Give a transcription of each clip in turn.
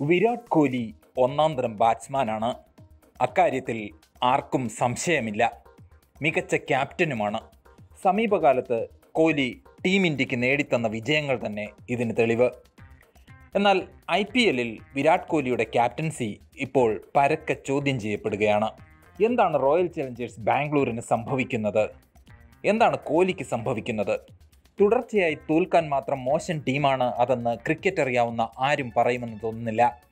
വിരാട് കോഹ്ലി ഒന്നാം തരം ബാറ്റ്സ്മാനാണ്. അക്കാര്യത്തിൽ ആർക്കും സംശയമില്ല. മികച്ച ക്യാപ്റ്റനുമാണ്. സമീപകാലത്ത് കോഹ്ലി ടീം ഇന്ത്യയ്ക്ക് നേടിത്തന്ന വിജയങ്ങൾ തന്നെ ഇതിന് തെളിവ്. എന്നാൽ ഐ പി എല്ലിൽ വിരാട് കോഹ്ലിയുടെ ക്യാപ്റ്റൻസി ഇപ്പോൾ പരക്കെ ചോദ്യം ചെയ്യപ്പെടുകയാണ്. എന്താണ് റോയൽ ചലഞ്ചേഴ്സ് ബാംഗ്ലൂരിന് സംഭവിക്കുന്നത്? എന്താണ് കോഹ്ലിക്ക് സംഭവിക്കുന്നത്? തുടർച്ചയായി തോൽക്കാൻ മാത്രം മോശം ടീമാണ് അതെന്ന് ക്രിക്കറ്റ് അറിയാവുന്ന ആരും പറയുമെന്ന് തോന്നുന്നില്ല.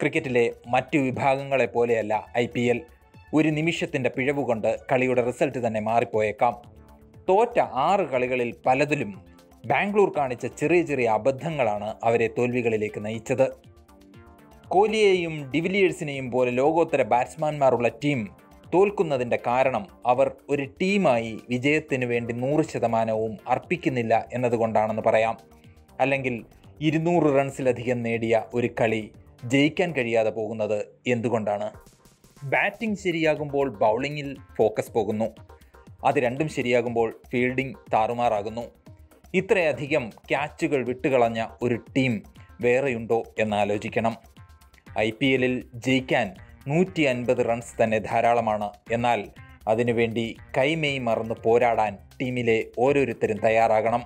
ക്രിക്കറ്റിലെ മറ്റു വിഭാഗങ്ങളെ പോലെയല്ല ഐ പി എൽ. ഒരു നിമിഷത്തിന്റെ പിഴവുകൊണ്ട് കളിയുടെ റിസൾട്ട് തന്നെ മാറിപ്പോയേക്കാം. തോറ്റ ആറ് കളികളിൽ പലതിലും ബാംഗ്ലൂർ കാണിച്ച ചെറിയ ചെറിയ അബദ്ധങ്ങളാണ് അവരെ തോൽവികളിലേക്ക് നയിച്ചത്. കോഹ്ലിയെയും ഡിവിലിയേഴ്സിനെയും പോലെ ലോകോത്തര ബാറ്റ്സ്മാൻമാരുള്ള ടീം തോൽക്കുന്നതിന്റെ കാരണം അവർ ഒരു ടീമായി വിജയത്തിന് വേണ്ടി നൂറ് ശതമാനവും അർപ്പിക്കുന്നില്ല എന്നതുകൊണ്ടാണെന്ന് പറയാം. അല്ലെങ്കിൽ ഇരുന്നൂറ് റൺസിലധികം നേടിയ ഒരു കളി ജയിക്കാൻ കഴിയാതെ പോകുന്നത് എന്തുകൊണ്ടാണ്? ബാറ്റിംഗ് ശരിയാകുമ്പോൾ ബൗളിങ്ങിൽ ഫോക്കസ് പോകുന്നു. അത് രണ്ടും ശരിയാകുമ്പോൾ ഫീൽഡിംഗ് താറുമാറാകുന്നു. ഇത്രയധികം ക്യാച്ചുകൾ വിട്ടുകളഞ്ഞ ഒരു ടീം വേറെയുണ്ടോ എന്നാലോചിക്കണം ഐ പി എല്ലിൽ ജയിക്കാൻ നൂറ്റി അൻപത് റൺസ് തന്നെ ധാരാളമാണ്. എന്നാൽ അതിനുവേണ്ടി കൈമെയ് മറന്ന് പോരാടാൻ ടീമിലെ ഓരോരുത്തരും തയ്യാറാകണം.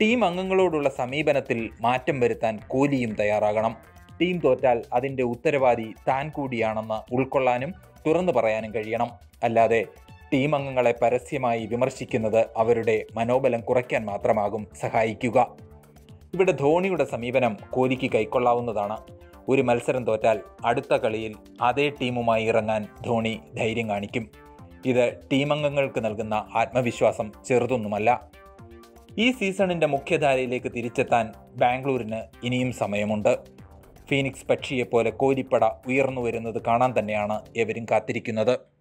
ടീം അംഗങ്ങളോടുള്ള സമീപനത്തിൽ മാറ്റം വരുത്താൻ കോലിയും തയ്യാറാകണം. ടീം തോറ്റാൽ അതിന്റെ ഉത്തരവാദി താൻ കൂടിയാണെന്ന് ഉൾക്കൊള്ളാനും തുറന്നു പറയാനും കഴിയണം. അല്ലാതെ ടീം അംഗങ്ങളെ പരസ്യമായി വിമർശിക്കുന്നത് അവരുടെ മനോബലം കുറയ്ക്കാൻ മാത്രമാകും സഹായിക്കുക. ഇവിടെ ധോണിയുടെ സമീപനം കോലിക്ക് കൈക്കൊള്ളാവുന്നതാണ്. ഒരു മത്സരം തോറ്റാൽ അടുത്ത കളിയിൽ അതേ ടീമുമായി ഇറങ്ങാൻ ധോണി ധൈര്യം കാണിക്കും. ഇത് ടീമംഗങ്ങൾക്ക് നൽകുന്ന ആത്മവിശ്വാസം ചെറുതൊന്നുമല്ല. ഈ സീസണിന്റെ മുഖ്യധാരയിലേക്ക് തിരിച്ചെത്താൻ ബാംഗ്ലൂരിന് ഇനിയും സമയമുണ്ട്. ഫീനിക്സ് പക്ഷിയെപ്പോലെ കോലിപ്പട ഉയർന്നു വരുന്നത് കാണാൻ തന്നെയാണ് എവരും കാത്തിരിക്കുന്നത്.